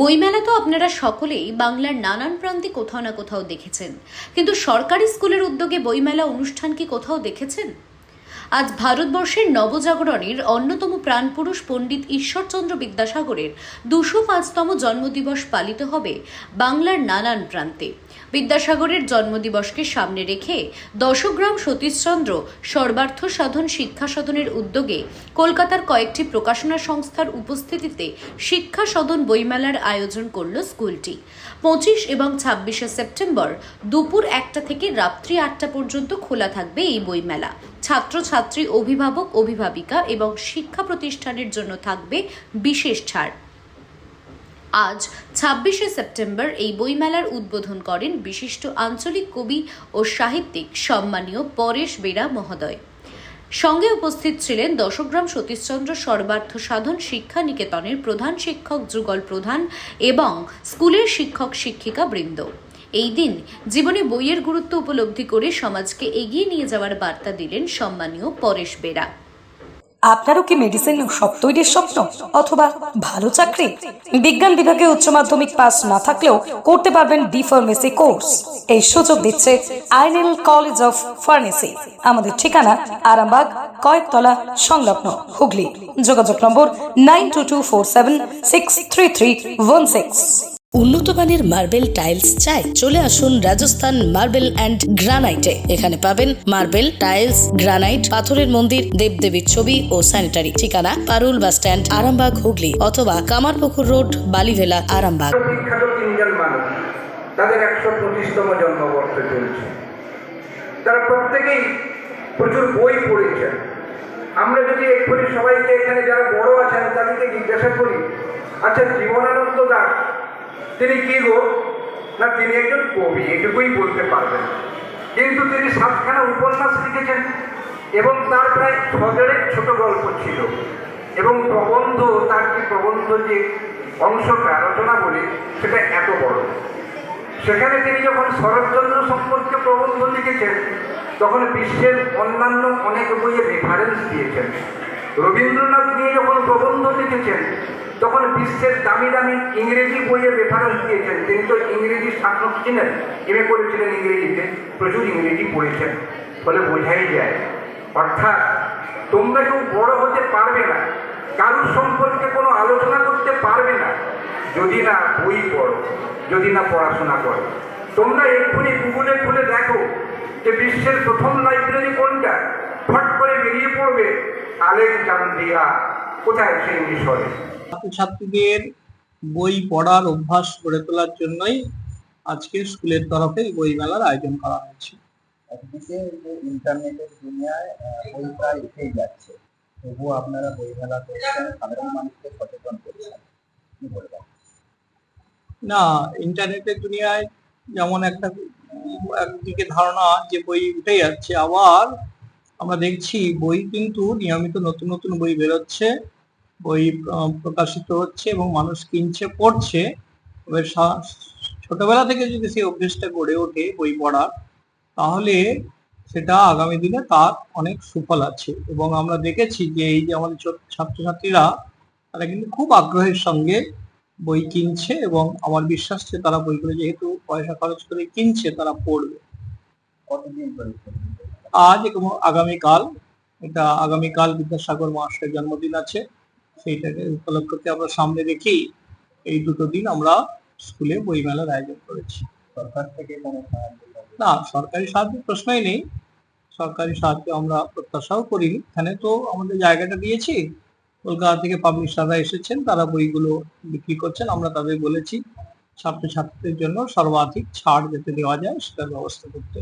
বইমেলা তো আপনারা সকলেই বাংলার নানান প্রান্তে কোথাও না কোথাও দেখেছেন। কিন্তু সরকারি স্কুলের উদ্যোগে বইমেলা অনুষ্ঠান কি কোথাও দেখেছেন? আজ ভারতবর্ষের নবজাগরণের অন্যতম প্রাণপুরুষ পণ্ডিত ঈশ্বরচন্দ্র বিদ্যাসাগরের দুশো পাঁচতম জন্মদিবস পালিত হবে বাংলার নানান প্রান্তে। বিদ্যাসাগরের জন্মদিবসকে সামনে রেখে দশগ্রাম সতীশচন্দ্র সর্বার্থ সাধন শিক্ষা সদনের উদ্যোগে কলকাতার কয়েকটি প্রকাশনা সংস্থার উপস্থিতিতে শিক্ষা সদন বইমেলার আয়োজন করল স্কুলটি। পঁচিশ এবং ছাব্বিশে সেপ্টেম্বর দুপুর একটা থেকে রাত্রি আটটা পর্যন্ত খোলা থাকবে এই বইমেলা। ছাত্রছাত্রী, অভিভাবক, অভিভাবিকা এবং শিক্ষা প্রতিষ্ঠানের জন্য থাকবে বিশেষ ছাড়। আজ ছাব্বিশে সেপ্টেম্বর এই বইমেলার উদ্বোধন করেন বিশিষ্ট আঞ্চলিক কবি ও সাহিত্যিক সম্মানীয় পরেশ বেরা মহোদয়। সঙ্গে উপস্থিত ছিলেন দশগ্রাম সতীশচন্দ্র সর্বার্থ সাধন শিক্ষা নিকেতনের প্রধান শিক্ষক যুগল প্রধান এবং স্কুলের শিক্ষক শিক্ষিকা বৃন্দ। এই দিন জীবনে বইয়ের গুরুত্ব উপলব্ধি করে সমাজকে এগিয়ে নিয়ে যাওয়ার বার্তা দিলেন সম্মানীয় পরেশ বেরা। আপনারও কি মেডিসিন সব তৈরির স্বপ্ন? অথবা ভালো চাকরি? বিজ্ঞান বিভাগে উচ্চ মাধ্যমিক পাস না থাকলেও করতে পারবেন ডি ফার্মেসি কোর্স এই সুযোগ দিচ্ছে আইনেল কলেজ অফ ফার্মেসি আমাদের ঠিকানা আরামবাগ, কয়েকতলা, সংলগ্ন হুগলি। যোগাযোগ number nine two two four seven six three three one six. উন্নত মানের মার্বেল টাইলস চাই, চলে আসুন রাজস্থান মার্বেল অ্যান্ড গ্রানাইটে। এখানে পাবেন মার্বেল টাইলস, গ্রানাইট, পাথরের মন্দির, দেবদেবীর ছবি ও স্যানিটারি। ঠিকানা, পারুল বাস স্ট্যান্ড, আরামবাগ, হুগলি অথবা কামারপুকুর রোড, বালিভেলা, আরামবাগ। তাদের একশো পঁচিশতম জন্মবর্ষ চলছে। তারা প্রত্যেকেই প্রচুর বই পড়েছেন। আমরা যদি এক্ষুনি সবাইকে এখানে যারা বড় আছেন তাদেরকে জিজ্ঞাসা করি আচ্ছা জীবনানন্দ দাস তিনি কি গো? না, তিনি একজন কবি, এটুকুই বলতে পারবেন। কিন্তু তিনি সাতখানা উপন্যাস লিখেছেন এবং তার প্রায় ছজনের ছোট গল্প ছিল। এবং প্রবন্ধ, তার যে প্রবন্ধ যে অংশটা রচনা বলি সেটা এত বড়। সেখানে তিনি যখন শরৎচন্দ্র সম্পর্কে প্রবন্ধ লিখেছেন, তখন বিশ্বের অন্যান্য অনেক বইয়ে রেফারেন্স দিয়েছেন। রবীন্দ্রনাথ নিয়ে যখন প্রবন্ধ লিখেছেন তখন বিশ্বের দামি দামি ইংরেজি বইয়ের রেফারেন্স দিয়েছেন, তিনি তো ইংরেজি শাসক ছিলেন এমএ করেছিলেন ইংরেজিতে, প্রচুর ইংরেজি পড়েছেন, ফলে বোঝাই যায়। অর্থাৎ তোমরা কেউ বড় হতে পারবে না, কারুর সম্পর্কে কোনো আলোচনা করতে পারবে না, যদি না বই পড়ো, যদি না পড়াশোনা করো। তোমরা এক্ষুনি গুগলে খুলে দেখো যে বিশ্বের প্রথম লাইব্রেরি কোনটা, ফট করে বেরিয়ে পড়বে আলেকজান্দ্রিয়া। কোথায় সেই মিশরে ছাত্রছাত্রীদের বই পড়ার অভ্যাস গড়ে তোলার জন্যই আজকে স্কুলের তরফে বই মেলার আয়োজন করা হয়েছে। একদিকে যে ইন্টারনেটের দুনিয়ায় বই প্রায় উঠেই যাচ্ছে। তবুও আপনারা বই মেলা করছেন সাধারণ মানুষকে সচেতন করছেন। কি বলবেন? না ইন্টারনেটের দুনিয়ায় যেমন একটা একদিকে ধারণা যে বই উঠে যাচ্ছে আবার আমরা দেখছি বই কিন্তু নিয়মিত নতুন নতুন বই বেরোচ্ছে। বই প্রকাশিত হচ্ছে এবং মানুষ কিনছে পড়ছে। তবে ছোটবেলা থেকে যদি সেই অভ্যেসটা গড়ে ওঠে বই পড়ার তাহলে সেটা আগামী দিনে তার অনেক সুফল আছে। এবং আমরা দেখেছি যে এই যে আমাদের ছাত্রছাত্রীরা তারা কিন্তু খুব আগ্রহের সঙ্গে বই কিনছে এবং আমার বিশ্বাস যে তারা বইগুলো যেহেতু পয়সা খরচ করে কিনছে তারা পড়বে? আজ এবং আগামীকাল এটা আগামীকাল বিদ্যাসাগর মহাশয়ের জন্মদিন আছে। সেইটাকে উপলক্ষে আমরা সামনে রেখি এই দুটো দিন আমরা স্কুলে বইমেলার আয়োজন করেছি। সরকার থেকে কোনো সাহায্য না, সরকারি সাহায্যের প্রশ্নই নেই। সরকারি সাহায্য আমরা প্রত্যাশাও করি এখানে তো আমাদের জায়গাটা দিয়েছি। কলকাতা থেকে পাবলিশাররা এসেছেন, তারা বইগুলো বিক্রি করছেন। আমরা তাদের বলেছি, ছাত্রছাত্রীদের জন্য সর্বাধিক ছাড় যাতে দেওয়া যায়, সেটার ব্যবস্থা করতে।